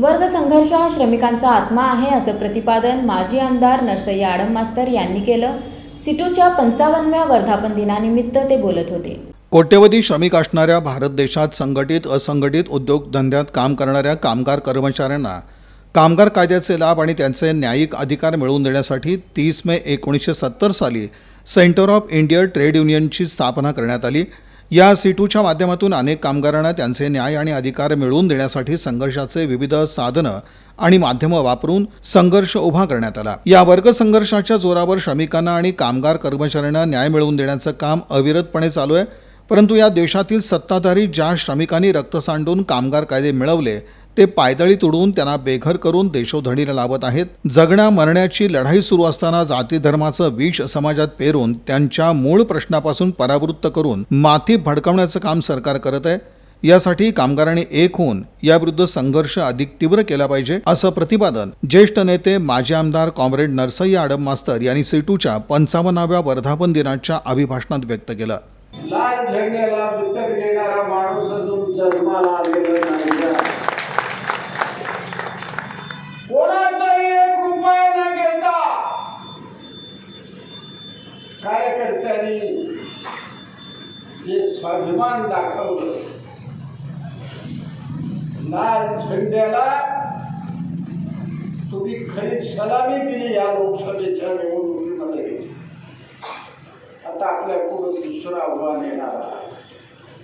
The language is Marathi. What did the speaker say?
वर्ग संघर्ष हा श्रमिकांचा आत्मा आहे असं प्रतिपादन माजी आमदार नरसय्या आडम मास्तर यांनी केलं. सिटूच्या पंचावन्नव्या वर्धापन दिनानिमित्त ते बोलत होते. कोट्यवधी श्रमिक असणाऱ्या भारत देशात संघटित असंघटित उद्योगधंद्यात काम करणाऱ्या कामगार कर्मचाऱ्यांना कामगार कायद्याचे लाभ आणि त्यांचे न्यायिक अधिकार मिळवून देण्यासाठी तीस मे एकोणीसशे सत्तर साली सेंटर ऑफ इंडिया ट्रेड युनियनची स्थापना करण्यात आली. या सीटूच्या माध्यमातून अनेक कामगारांना त्यांचे न्याय आणि अधिकार मिळवून देण्यासाठी संघर्षाचे विविध साधनं आणि माध्यमं वापरून संघर्ष उभा करण्यात आला. या वर्ग संघर्षाच्या जोरावर श्रमिकांना आणि कामगार कर्मचाऱ्यांना न्याय मिळवून देण्याचं काम अविरतपणे चालू आहे. परंतु या देशातील सत्ताधारी ज्या श्रमिकांनी रक्त सांडून कामगार कायदे मिळवले ते पायदळी तुडवून त्यांना बेघर करून देशोधडीला लावत आहेत. जगण्या मरण्याची लढाई सुरू असताना जाती धर्माचं विष समाजात पेरून त्यांच्या मूळ प्रश्नापासून परावृत्त करून माथी भडकवण्याचं काम सरकार करत आहे. यासाठी कामगारांनी एक होऊन याविरुद्ध संघर्ष अधिक तीव्र केला पाहिजे असं प्रतिपादन ज्येष्ठ नेते माजी आमदार कॉम्रेड नरसय्या आडम मास्तर यांनी सेटूच्या पंचावन्नाव्या वर्धापन दिनाच्या अभिभाषणात व्यक्त केलं. लाल झेंड्याला विकत घेणारा माणूस जन्माला आलेला नाही. कार्यकर्त्यांनी जे स्वाभिमान दाखवलं लाल झेंड्याला तुम्ही खरी सलामी दिली या लोकसभेच्या निवडणुकीमध्ये. आता आपल्या पुढे दुसरं आव्हान येणार आहे.